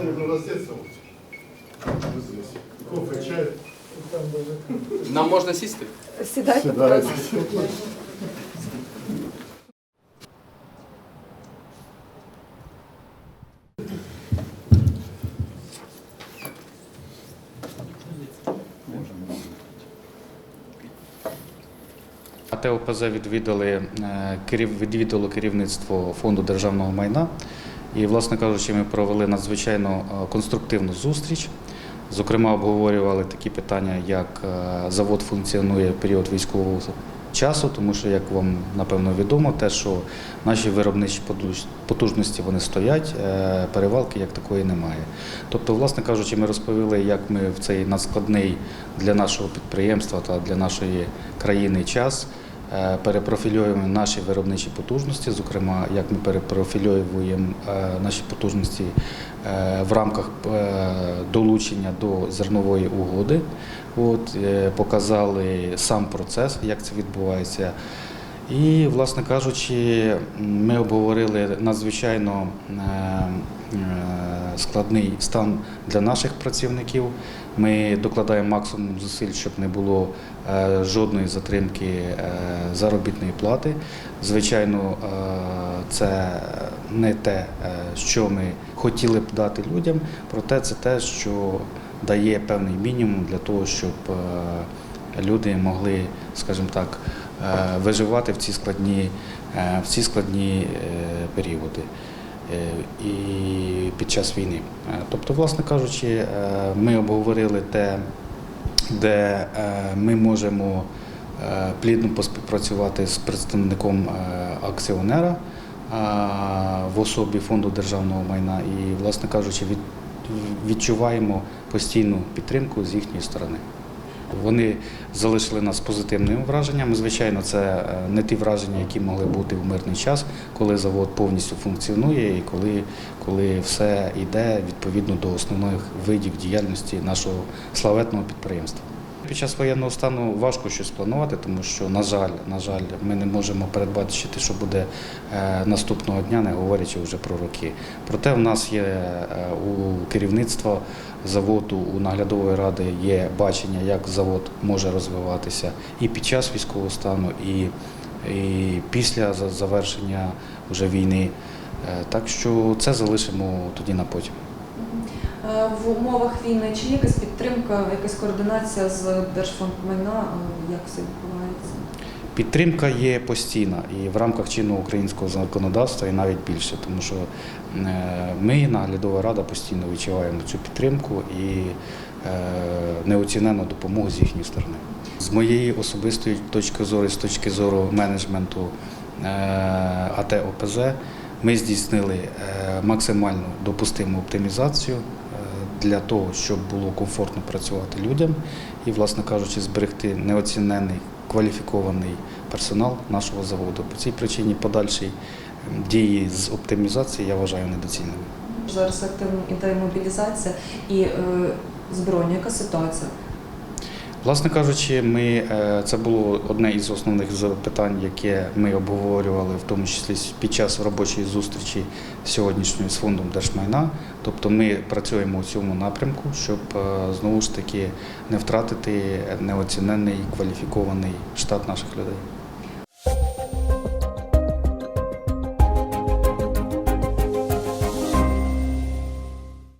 можно раздеться. Кофе, чай. Нам можна сісти? Сідайте, Сідайте. ласка. Відвідали е, керів- відвідало керівництво фонду державного майна. І, власне кажучи, ми провели надзвичайно е, конструктивну зустріч. Зокрема, обговорювали такі питання, як е, завод функціонує в період військового часу, тому що, як вам напевно відомо, те, що наші виробничі потужності вони стоять, е, перевалки як такої немає. Тобто, власне кажучи, ми розповіли, як ми в цей надскладний для нашого підприємства та для нашої країни час перепрофільовуємо наші виробничі потужності, зокрема, як ми перепрофільовуємо е, наші потужності е, в рамках е, долучення до зернової угоди. От, е, показали сам процес, як це відбувається. І, власне кажучи, ми обговорили надзвичайно е, е, складний стан для наших працівників. Ми докладаємо максимум зусиль, щоб не було е, жодної затримки заробітної плати. Звичайно, це не те, що ми хотіли б дати людям, проте це те, що дає певний мінімум для того, щоб люди могли, скажімо так, виживати в ці складні, е, в ці складні е, періоди е, і під час війни. Е, Тобто, власне кажучи, е, ми обговорили те, де е, ми можемо е, плідно поспівпрацювати з представником е, акціонера е, в особі фонду державного майна і, власне кажучи, відчуваємо постійну підтримку з їхньої сторони. Вони залишили нас позитивними враженнями. Звичайно, це е, не ті враження, які могли бути в мирний час, коли завод повністю функціонує і коли, коли все йде відповідно до основних видів діяльності нашого славетного підприємства. Під час воєнного стану важко щось планувати, тому що, на жаль, на жаль, ми не можемо передбачити, що буде е, наступного дня, не говорячи вже про роки. Проте в нас є е, у керівництва заводу, у наглядової ради є бачення, як завод може розвиватися і під час військового стану, і, і після завершення вже війни. Е, Так що це залишимо тоді на потім. Е, В умовах війни чи є якась підтримка, якась координація з Держфондмайна, е, як все відбувається? Підтримка є постійна і в рамках чинного українського законодавства, і навіть більше, тому що е, ми, наглядова рада, постійно відчуваємо цю підтримку і неоцінену допомогу з їхньої сторони. З моєї особистої точки зору, з точки зору менеджменту АТ ОПЗ, ми здійснили максимально допустиму оптимізацію для того, щоб було комфортно працювати людям і, власне кажучи, зберегти неоцінений кваліфікований персонал нашого заводу. По цій причині подальші ем, дії з оптимізації я вважаю недоцільними. Зараз активно іде мобілізація і е, збройна, яка ситуація? Власне кажучи, ми, е, це було одне із основних запитань, яке ми обговорювали, в тому числі під час робочої зустрічі сьогоднішньої з фондом держмайна. Тобто ми працюємо у цьому напрямку, щоб е, знову ж таки не втратити неоцінений кваліфікований штат наших людей.